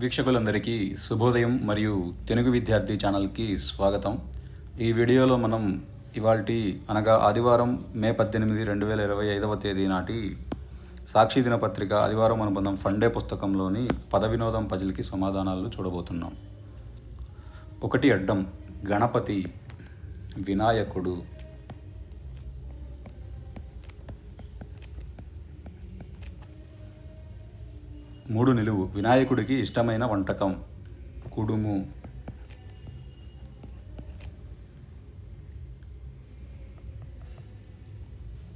వీక్షకులందరికీ శుభోదయం మరియు తెలుగు విద్యార్థి ఛానల్కి స్వాగతం. ఈ వీడియోలో మనం ఇవాల్టి అనగా ఆదివారం మే పద్దెనిమిది రెండు వేల ఇరవై ఐదవ తేదీ నాటి సాక్షి దినపత్రిక ఆదివారం అనుబంధం ఫండే పుస్తకంలోని పద వినోదం పజిల్కి సమాధానాలు చూడబోతున్నాం. ఒకటి అడ్డం గణపతి వినాయకుడు మూడు నిలువు. వినాయకుడికి ఇష్టమైన వంటకం. కుడుము.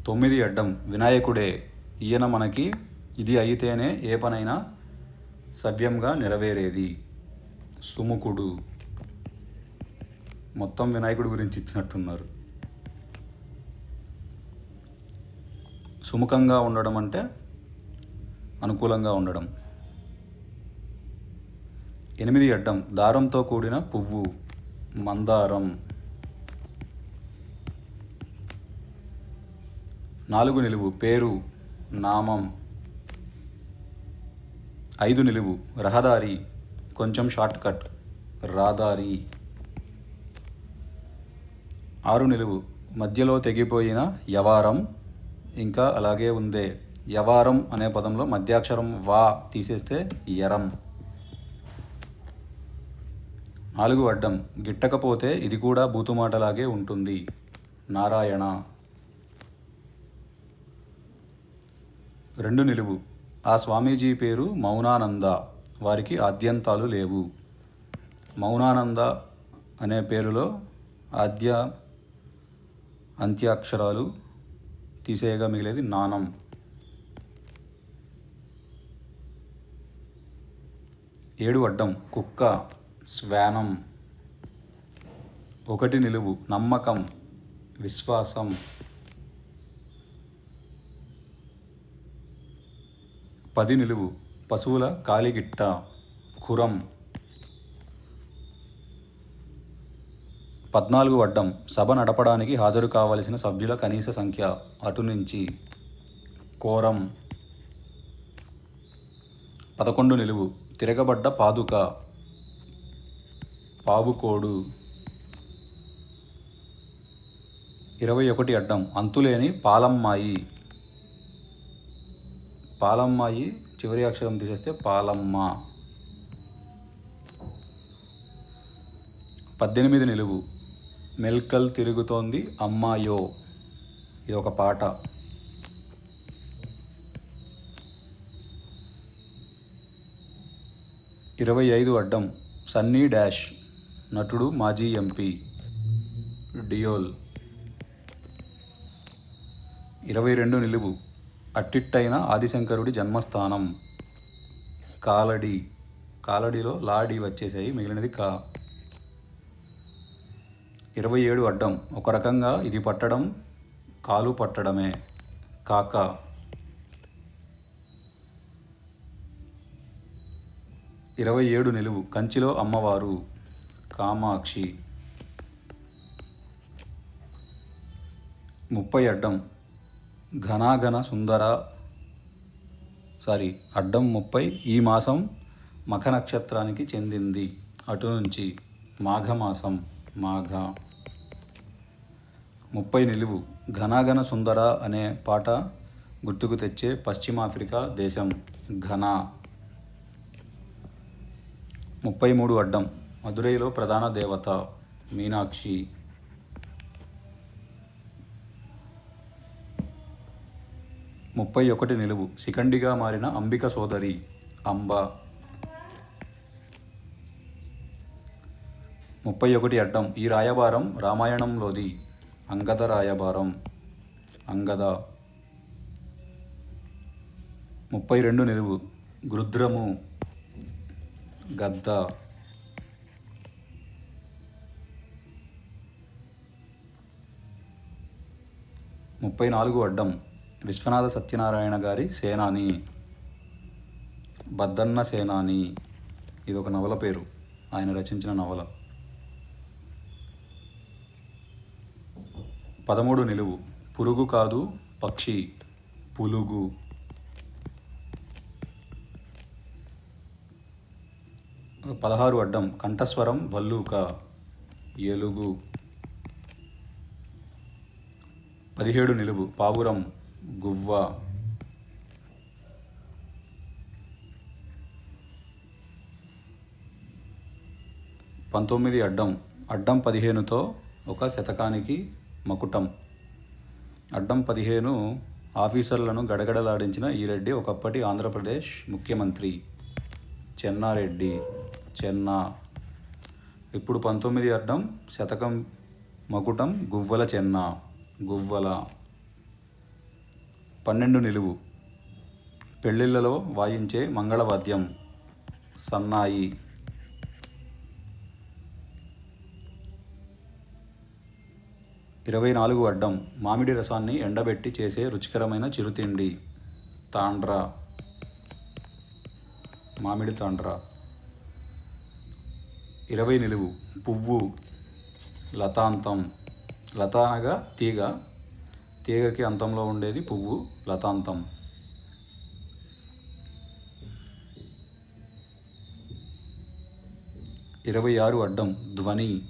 తొమ్మిది అడ్డం. వినాయకుడే ఈయన మనకి ఇది అయితేనే ఏ పనైనా సవ్యంగా నెరవేరేది. సుముకుడు మొత్తం వినాయకుడి గురించి ఇచ్చినట్టున్నారు. సుముఖంగా ఉండడం అంటే అనుకూలంగా ఉండడం. ఎనిమిది అడ్డం దారంతో కూడిన పువ్వు మందారం. నాలుగు నిలువు పేరు నామం. ఐదు నిలువు రహదారి కొంచెం షార్ట్ కట్ రాదారి. ఆరు నిలువు మధ్యలో తెగిపోయిన యవారం ఇంకా అలాగే ఉందే. యవారం అనే పదంలో మధ్యాక్షరం వా తీసేస్తే ఎరం నాలుగు అడ్డం గిట్టకపోతే ఇది కూడా బూతుమాటలాగే ఉంటుంది. నారాయణ. రెండు నిలువు. ఆ స్వామీజీ పేరు మౌనానంద. వారికి ఆద్యంతాలు లేవు. మౌనానంద అనే పేరులో ఆద్య అంత్యాక్షరాలు తీసేయగా మిగిలేది నానం. ఏడు అడ్డం కుక్క. శ్వానం ఒకటి నిలువు నమ్మకం విశ్వాసం. పది నిలువు పశువుల కాలిగిట్ట ఖురం. పద్నాలుగు అడ్డం సభ నడపడానికి హాజరు కావలసిన సభ్యుల కనీస సంఖ్య అటు నుంచి. కోరం. పదకొండు నిలువు తిరగబడ్డ పాదుక. పావుకోడు. ఇరవై ఒకటి అడ్డం. అంతులేని పాలమ్మాయి. పాలమ్మాయి చివరి అక్షరం తీసేస్తే పాలమ్మ. పద్దెనిమిది నిలువు. మెల్కల్ తిరుగుతోంది అమ్మాయో. ఇది ఒక పాట. ఇరవై ఐదు అడ్డం. సన్నీ డాష్. నటుడు మాజీ ఎంపీ డియోల్. ఇరవై రెండు నిలువు. అట్టిట్టైన ఆదిశంకరుడి జన్మస్థానం. కాలడి. కాలడిలో లాడి వచ్చేసాయి మిగిలినది కా. ఇరవై ఏడు అడ్డం. ఒక రకంగా ఇది పట్టడం కాలు పట్టడమే. కాక. ఇరవై ఏడు నిలువు. కంచిలో అమ్మవారు. కామాక్షి. ముప్పై అడ్డం. ఘనాఘన సుందర. సారీ అడ్డం ముప్పై ఈ మాసం మఖ నక్షత్రానికి చెందింది. అటు నుంచి మాఘమాసం మాఘ. ముప్పై నిలువు. ఘనాఘన సుందర అనే పాట గుర్తుకు తెచ్చే పశ్చిమాఫ్రికా దేశం ఘనా. ముప్పై మూడు అడ్డం. మదురైలో ప్రధాన దేవత మీనాక్షి. ముప్పై ఒకటి నిలువు. శిఖండిగా మారిన అంబిక సోదరి అంబ. ముప్పై ఒకటి అడ్డం. ఈ రాయబారం రామాయణంలోది. అంగద రాయబారం. అంగద. ముప్పై రెండు నిలువు. గృద్రము గద్ద. ముప్పై నాలుగు అడ్డం విశ్వనాథ సత్యనారాయణ గారి సేనాని. బద్దన్న సేనాని. ఇది ఒక నవల పేరు. ఆయన రచించిన నవల. పదమూడు నిలువు. పురుగు కాదు పక్షి పులుగు. పదహారు అడ్డం. కంఠస్వరం భల్లూక ఎలుగు. పదిహేడు నిలువు పావురం గువ్వ. పంతొమ్మిది అడ్డం అడ్డం పదిహేనుతో ఒక శతకానికి మకుటం. అడ్డం పదిహేను ఆఫీసర్లను గడగడలాడించిన ఈ రెడ్డి ఒకప్పటి ఆంధ్రప్రదేశ్ ముఖ్యమంత్రి. చెన్నారెడ్డి చెన్నా. ఇప్పుడు పంతొమ్మిది అడ్డం శతకం మకుటం గువ్వల చెన్నా. గువ్వల. పన్నెండు నిలువు. పెళ్ళిళ్ళలో వాయించే మంగళవాద్యం. సన్నాయి. ఇరవై నాలుగు అడ్డం. మామిడి రసాన్ని ఎండబెట్టి చేసే రుచికరమైన చిరుతిండి. తాండ్ర. మామిడి తాండ్ర. ఇరవై నిలువు. పువ్వు. లతాంతం. లత అనగా తీగ. తీగకి అంతంలో ఉండేది పువ్వు లతాంతం. ఇరవై ఆరు అడ్డం ధ్వని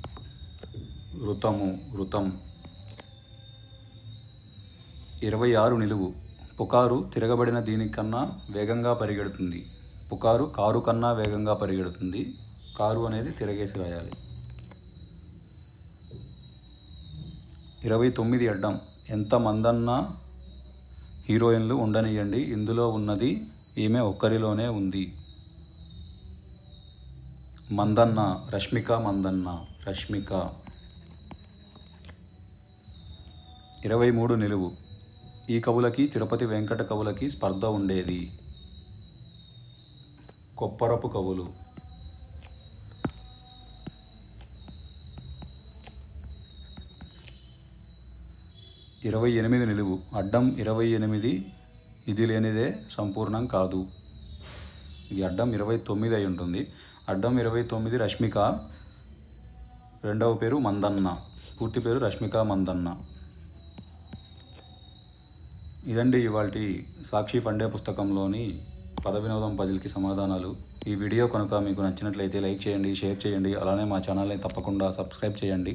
ఋతము ఋతం ఇరవై ఆరు నిలువు. పుకారు తిరగబడిన దీనికన్నా వేగంగా పరిగెడుతుంది. పుకారు కారు కన్నా వేగంగా పరిగెడుతుంది. కారు అనేది తిరగేసి రాయాలి. ఇరవై తొమ్మిది అడ్డం. ఎంతమందన్నా హీరోయిన్లు ఉండనియండి ఇందులో ఉన్నది ఈమె ఒక్కరిలోనే ఉంది. మందన్న రష్మిక మందన్న రష్మిక. ఇరవై మూడు నిలువు. ఈ కవులకి తిరుపతి వెంకట కవులకి స్పర్ధ ఉండేది. కొప్పరపు కవులు. ఇరవై ఎనిమిది నిలువు. అడ్డం ఇరవై ఎనిమిది ఇది లేనిదే సంపూర్ణం కాదు. ఈ అడ్డం ఇరవై తొమ్మిది అయి ఉంటుంది. అడ్డం ఇరవై తొమ్మిది రష్మిక. రెండవ పేరు మందన్న. పూర్తి పేరు రష్మిక మందన్న. ఇదండి ఇవాళ సాక్షి ఫండే పుస్తకంలోని పద వినోదం పజిల్కి సమాధానాలు. ఈ వీడియో కనుక మీకు నచ్చినట్లయితే లైక్ చేయండి షేర్ చేయండి అలానే మా ఛానల్ని తప్పకుండా సబ్స్క్రైబ్ చేయండి.